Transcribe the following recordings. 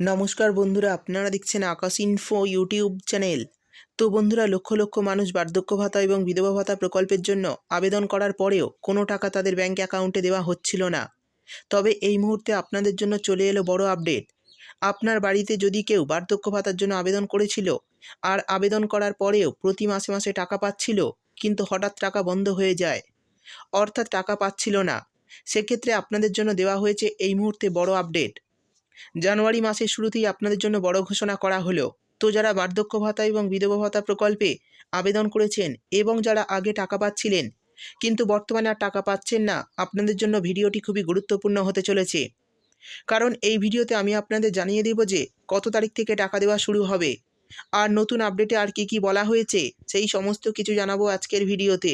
নমস্কার বন্ধুরা, আপনারা দেখছেন আকাশ ইনফো ইউটিউব চ্যানেল তো বন্ধুরা, লক্ষ লক্ষ মানুষ বার্ধক্য ভাতা এবং বিধবা ভাতা প্রকল্পের জন্য আবেদন করার পরেও কোনো টাকা তাদের ব্যাঙ্ক অ্যাকাউন্টে দেওয়া হচ্ছিল না। তবে এই মুহূর্তে আপনাদের জন্য চলে এলো বড় আপডেট আপনার বাড়িতে যদি কেউ বার্ধক্য ভাতার জন্য আবেদন করেছিল আর আবেদন করার পরেও প্রতি মাসে মাসে টাকা পাচ্ছিল, কিন্তু হঠাৎ টাকা বন্ধ হয়ে যায়, অর্থাৎ টাকা পাচ্ছিল না, সেক্ষেত্রে আপনাদের জন্য দেওয়া হয়েছে এই মুহূর্তে বড় আপডেট জানুয়ারি মাসের শুরুতেই আপনাদের জন্য বড় ঘোষণা করা হলো। তো যারা বার্ধক্য ভাতা এবং বিধবা ভাতা প্রকল্পে আবেদন করেছেন এবং যারা আগে টাকা পাচ্ছিলেন, কিন্তু বর্তমানে আর টাকা পাচ্ছেন না, আপনাদের জন্য ভিডিওটি খুবই গুরুত্বপূর্ণ হতে চলেছে। কারণ এই ভিডিওতে আমি আপনাদের জানিয়ে দেব যে কত তারিখ থেকে টাকা দেওয়া শুরু হবে, আর নতুন আপডেটে আর কি কি বলা হয়েছে, সেই সমস্ত কিছু জানাব আজকের ভিডিওতে।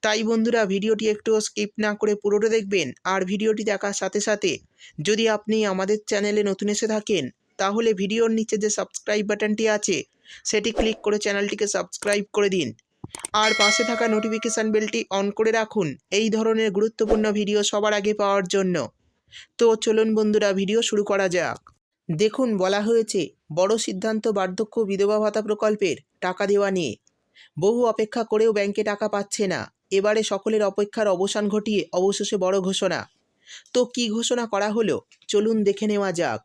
তাই বন্ধুরা ভিডিওটি একটু স্কিপ না করে পুরোটা দেখবেন আর ভিডিওটি দেখার সাথে সাথে যদি আপনি আমাদের চ্যানেলে নতুন এসে থাকেন, তাহলে ভিডিওর নিচে যে সাবস্ক্রাইব বাটনটি আছে, সেটি ক্লিক করে চ্যানেলটিকে সাবস্ক্রাইব করে দিন। আর পাশে থাকা নোটিফিকেশান বেলটি অন করে রাখুন, এই ধরনের গুরুত্বপূর্ণ ভিডিও সবার আগে পাওয়ার জন্য। তো চলুন বন্ধুরা ভিডিও শুরু করা যাক। দেখুন, বলা হয়েছে, বড় সিদ্ধান্ত বার্ধক্য বিধবা ভাতা প্রকল্পের টাকা দেওয়া নিয়ে। বহু অপেক্ষা করেও ব্যাংকে টাকা পাচ্ছে না। এবারে সকলের অপেক্ষার অবসান ঘটিয়ে অবশেষে বড় ঘোষণা। তো কি ঘোষণা করা হলো? চলুন দেখে নেওয়া যাক।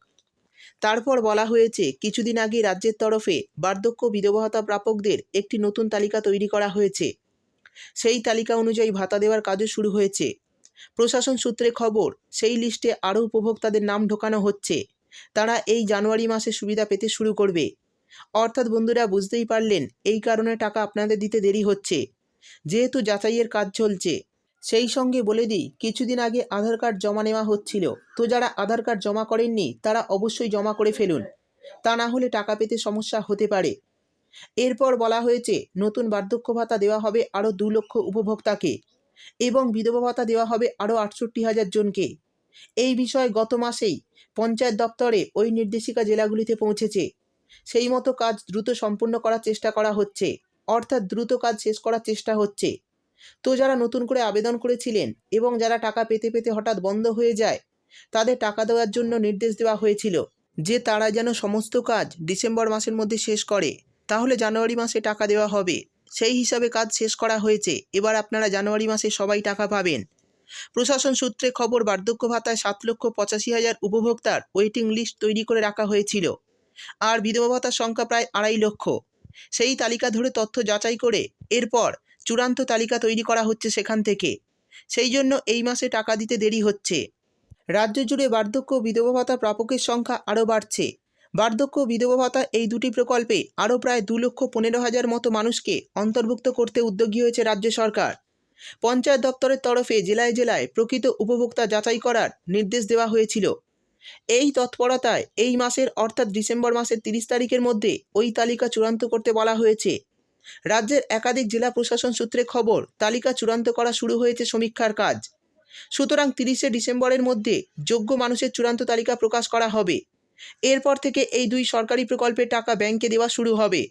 তারপর বলা হয়েছে, কিছুদিন আগে রাজ্যের তরফে বার্ধক্য বিধবা ভাতা প্রাপকদের একটি নতুন তালিকা তৈরি করা হয়েছে। সেই তালিকা অনুযায়ী ভাতা দেওয়ার কাজও শুরু হয়েছে। প্রশাসন সূত্রে খবর, সেই লিস্টে আরও উপভোক্তাদের নাম ঢোকানো হচ্ছে। তারা এই জানুয়ারি মাসে সুবিধা পেতে শুরু করবে। অর্থাৎ বন্ধুরা, বুঝতেই পারলেন, এই কারণে টাকা আপনাদের দিতে দেরি হচ্ছে। যেহেতু যাচাইয়ের কাজ চলছে। সেই সঙ্গে বলে দিই, কিছুদিন আগে আধার কার্ড জমা নেওয়া হচ্ছিল। তো যারা আধার কার্ড জমা করেননি, তারা অবশ্যই জমা করে ফেলুন। তা না হলে টাকা পেতে সমস্যা হতে পারে। এরপর বলা হয়েছে, নতুন বার্ধক্য ভাতা দেওয়া হবে আরও দু লক্ষ উপভোক্তাকে এবং বিধবা ভাতা দেওয়া হবে আরও আটষট্টি হাজার জনকে। এই বিষয়ে গত মাসেই পঞ্চায়েত দপ্তরে ওই নির্দেশিকা জেলাগুলিতে পৌঁছেছে। সেই মতো কাজ দ্রুত সম্পূর্ণ করার চেষ্টা করা হচ্ছে। অর্থাৎ দ্রুত কাজ শেষ করার চেষ্টা হচ্ছে। তো যারা নতুন করে আবেদন করেছিলেন এবং যারা টাকা পেতে পেতে হঠাৎ বন্ধ হয়ে যায়, তাদের টাকা দেওয়ার জন্য নির্দেশ দেওয়া হয়েছিল যে তারা যেন সমস্ত কাজ ডিসেম্বর মাসের মধ্যে শেষ করে। তাহলে জানুয়ারি মাসে টাকা দেওয়া হবে। সেই হিসাবে কাজ শেষ করা হয়েছে। এবার আপনারা জানুয়ারি মাসে সবাই টাকা পাবেন। প্রশাসন সূত্রে খবর, বার্ধক্য ভাতায় সাত লক্ষ পঁচাশি হাজার উপভোক্তার ওয়েটিং লিস্ট তৈরি করে রাখা হয়েছিল। আর বিধবা ভাতার সংখ্যা প্রায় আড়াই লক্ষ। সেই তালিকা ধরে তথ্য যাচাই করে এরপর চূড়ান্ত তালিকা তৈরি করা হচ্ছে সেখান থেকে। সেই জন্য এই মাসে টাকা দিতে দেরি হচ্ছে। রাজ্য জুড়ে বার্ধক্য বিধবা ভাতা প্রাপকের সংখ্যা আরও বাড়ছে। বার্ধক্য বিধবা ভাতা এই দুটি প্রকল্পে আরও প্রায় দু লক্ষ পনেরো হাজার মতো মানুষকে অন্তর্ভুক্ত করতে উদ্যোগী হয়েছে রাজ্য সরকার। পঞ্চায়েত দপ্তরের তরফে জেলায় জেলায় প্রকৃত উপভোক্তা যাচাই করার নির্দেশ দেওয়া হয়েছিল। এই তৎপরতায় এই মাসের অর্থাৎ ডিসেম্বর মাসের তিরিশ তারিখের মধ্যে ওই তালিকা চূড়ান্ত করতে বলা হয়েছে। রাজ্যের একাধিক জেলা প্রশাসন সূত্রে খবর, তালিকা চূড়ান্ত করা শুরু হয়েছে সমীক্ষার কাজ। সুতরাং তিরিশে ডিসেম্বরের মধ্যে যোগ্য মানুষের চূড়ান্ত তালিকা প্রকাশ করা হবে। এরপর থেকে এই দুই সরকারি প্রকল্পের টাকা ব্যাংকে দেওয়া শুরু হবে।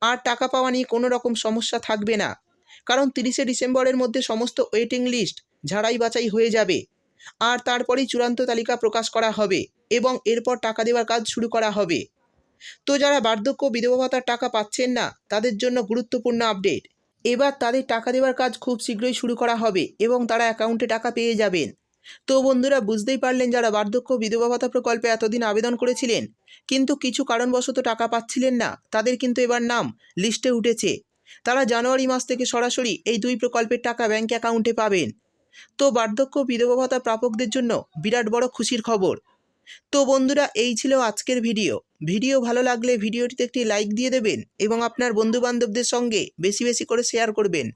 আর টাকা পাওয়া নিয়ে কোনো রকম সমস্যা থাকবে না। কারণ তিরিশে ডিসেম্বরের মধ্যে সমস্ত ওয়েটিং লিস্ট ঝাড়াই বাছাই হয়ে যাবে। আর তারপরেই চূড়ান্ত তালিকা প্রকাশ করা হবে এবং এরপর টাকা দেওয়ার কাজ শুরু করা হবে। তো যারা বার্ধক্য বিধবা ভাতার টাকা পাচ্ছেন না, তাদের জন্য গুরুত্বপূর্ণ আপডেট। এবার তাদের টাকা দেওয়ার কাজ খুব শীঘ্রই শুরু করা হবে এবং তারা অ্যাকাউন্টে টাকা পেয়ে যাবেন। তো বন্ধুরা, বুঝতেই পারলেন যারা বার্ধক্য বিধবা ভাতা প্রকল্পে এতদিন আবেদন করেছিলেন, কিন্তু কিছু কারণবশত টাকা পাচ্ছিলেন না, তাদের কিন্তু এবার নাম লিস্টে উঠেছে। তারা জানুয়ারি মাস থেকে সরাসরি এই দুই প্রকল্পের টাকা ব্যাংক অ্যাকাউন্টে পাবেন। তো বার্ধক্য বিধবা ভাতা প্রাপকদের জন্য বিরাট বড় খুশির খবর। তো বন্ধুরা, এই ছিল আজকের ভিডিও। ভিডিও ভালো লাগলে ভিডিওটিতে একটি লাইক দিয়ে দেবেন এবং আপনার বন্ধুবান্ধবদের সঙ্গে বেশি বেশি করে শেয়ার করবেন।